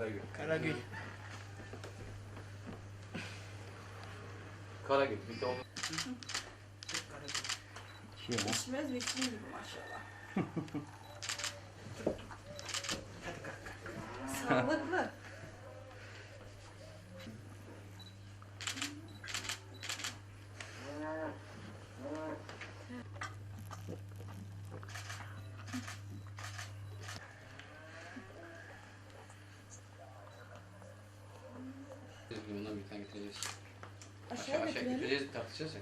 Karagül. Karagül. Karagül. Bir de onu Şey ya. Pişmez vekil gibi maşallah. Hadi kalk kalk. Sağlıklı. biz bundan getireceğiz. Aşağı Aşağı aşağı getireceğiz tartışacağız ya.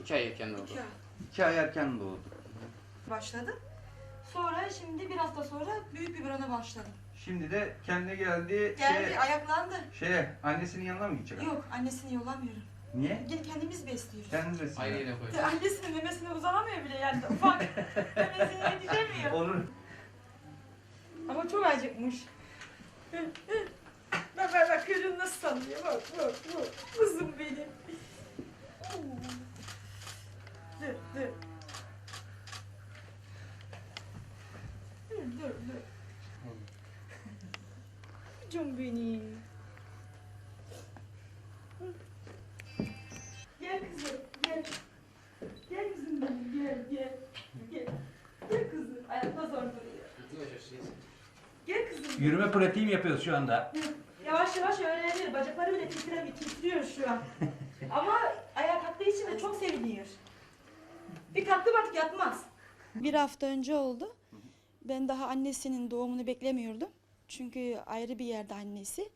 İki ay erken oldu. İki ay İki ay erken doğdu. Başladım. Sonra şimdi bir hafta sonra büyük bir brana başladım. Şimdi de kendine geldi Geldi şeye, ayaklandı. şeye, annesinin yanına mı gidecek? Yok annesini yollamıyorum. Niye? Gel kendimiz besliyoruz. Kendiniz resim. Aynı yere koy. Annesinin memesine uzanamıyor bile yani ufak. Memesine yetişemiyor. Olur. Ama çok acıkmış. bak bak bak kuyruğunu nasıl sallıyor bak bak bak. Kızım benim. Dur dur. Dur dur dur. Canım benim. Yürüme pratiği mi yapıyoruz şu anda? Yavaş yavaş öğreniyor. Bacakları bile titremiyor, titriyor şu an. Ama ayağa kalktığı için de çok seviniyor. Bir kalktım artık yatmaz. Bir hafta önce oldu. Ben daha annesinin doğumunu beklemiyordum. Çünkü ayrı bir yerde annesi.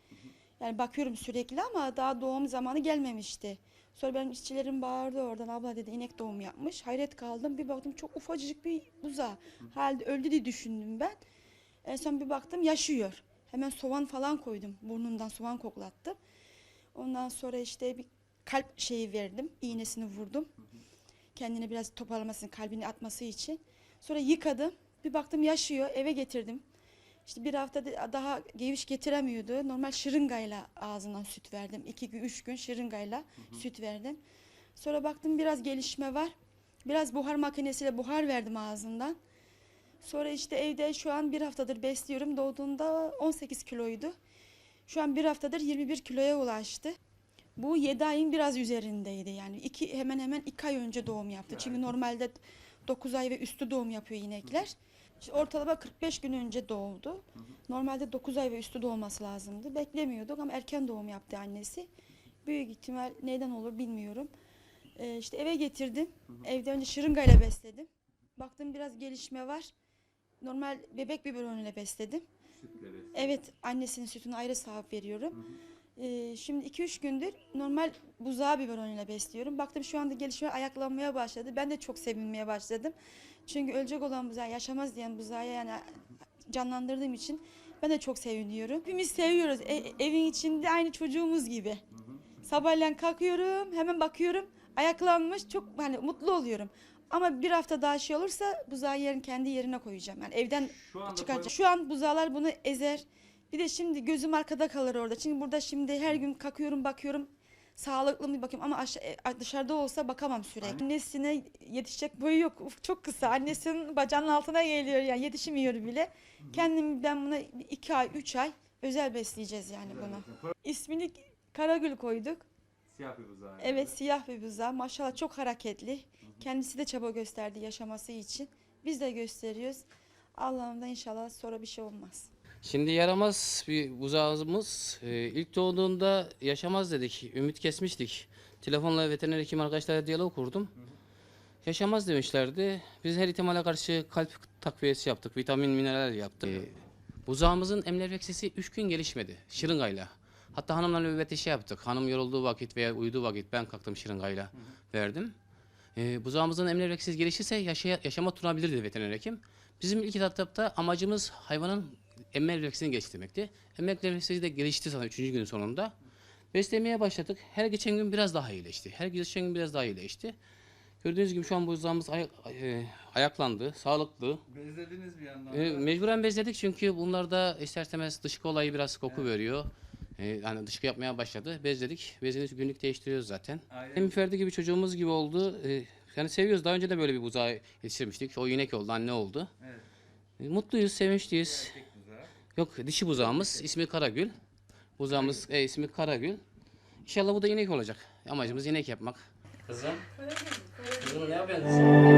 Yani bakıyorum sürekli ama daha doğum zamanı gelmemişti. Sonra benim işçilerim bağırdı oradan abla dedi inek doğum yapmış. Hayret kaldım bir baktım çok ufacık bir buza. Halde öldü diye düşündüm ben. En son bir baktım yaşıyor. Hemen soğan falan koydum. Burnundan soğan koklattım. Ondan sonra işte bir kalp şeyi verdim. iğnesini vurdum. Kendine biraz toparlamasını, kalbini atması için. Sonra yıkadım. Bir baktım yaşıyor. Eve getirdim. İşte bir hafta da- daha geviş getiremiyordu. Normal şırıngayla ağzından süt verdim. İki gün, üç gün şırıngayla süt verdim. Sonra baktım biraz gelişme var. Biraz buhar makinesiyle buhar verdim ağzından. Sonra işte evde şu an bir haftadır besliyorum. Doğduğunda 18 kiloydu. Şu an bir haftadır 21 kiloya ulaştı. Bu 7 ayın biraz üzerindeydi yani. iki, hemen hemen 2 ay önce doğum yaptı. Çünkü normalde 9 ay ve üstü doğum yapıyor inekler. İşte ortalama 45 gün önce doğdu. Normalde 9 ay ve üstü doğması lazımdı. Beklemiyorduk ama erken doğum yaptı annesi. Büyük ihtimal neden olur bilmiyorum. Ee, işte eve getirdim. Evde önce şırıngayla besledim. Baktım biraz gelişme var. Normal bebek biberonuyla besledim. Evet annesinin sütünü ayrı sağıp veriyorum. Ee, şimdi 2-3 gündür normal buzağı biberonuyla besliyorum. Baktım şu anda gelişme ayaklanmaya başladı. Ben de çok sevinmeye başladım. Çünkü ölecek olan buzağı yaşamaz diyen buzağı yani canlandırdığım için ben de çok seviniyorum. Hepimiz seviyoruz. E- evin içinde aynı çocuğumuz gibi. Sabahleyin kalkıyorum, hemen bakıyorum. Ayaklanmış, çok hani mutlu oluyorum. Ama bir hafta daha şey olursa buzağı yerin kendi yerine koyacağım. Yani evden Şu anda çıkaracağım. Şu an buzağlar bunu ezer. Bir de şimdi gözüm arkada kalır orada. Çünkü burada şimdi her gün kalkıyorum, bakıyorum. Sağlıklı mı bakayım ama aşağı, e, dışarıda olsa bakamam sürekli. Annesine yetişecek boyu yok. Uf, çok kısa. Annesinin bacağının altına geliyor yani yetişmiyor bile. Kendim ben buna iki ay, üç ay özel besleyeceğiz yani bunu. İsmini Karagül koyduk. Siyah bir buzağı. Evet siyah bir buzağı. Maşallah çok hareketli. Kendisi de çaba gösterdi yaşaması için. Biz de gösteriyoruz. Allah'ım da inşallah sonra bir şey olmaz. Şimdi yaramaz bir buzağımız e, ilk doğduğunda yaşamaz dedik. Ümit kesmiştik. Telefonla veteriner hekim arkadaşlarla diyalog kurdum. Yaşamaz demişlerdi. Biz her ihtimale karşı kalp takviyesi yaptık. Vitamin, mineral yaptık. E, buzağımızın emler veksisi 3 gün gelişmedi. Şırıngayla. Hatta hanımla nöbet işi yaptık. Hanım yorulduğu vakit veya uyuduğu vakit ben kalktım şırıngayla verdim. E, buzağımızın emler veksiz gelişirse yaşaya, yaşama tutunabilir dedi veteriner hekim. Bizim ilk etapta amacımız hayvanın emme refleksini geliştirmekti. Emme refleksi de gelişti zaten 3. günün sonunda. Beslemeye başladık. Her geçen gün biraz daha iyileşti. Her geçen gün biraz daha iyileşti. Gördüğünüz gibi şu an buzağımız ayak, e, ayaklandı, sağlıklı. Bezlediniz bir yandan. E, mecburen bezledik çünkü bunlarda ister istemez dışkı olayı biraz koku veriyor. E, yani dışkı yapmaya başladı. Bezledik. Bezini günlük değiştiriyoruz zaten. Aynen. Hem Ferdi gibi çocuğumuz gibi oldu. E, yani seviyoruz. Daha önce de böyle bir buzağı yetiştirmiştik. O inek oldu, anne oldu. Evet. E, mutluyuz, sevinçliyiz. Yok dişi buzağımız ismi Karagül. Buzağımız e, ismi Karagül. İnşallah bu da inek olacak. Amacımız inek yapmak. Kızım. Kızım ne yapıyorsun?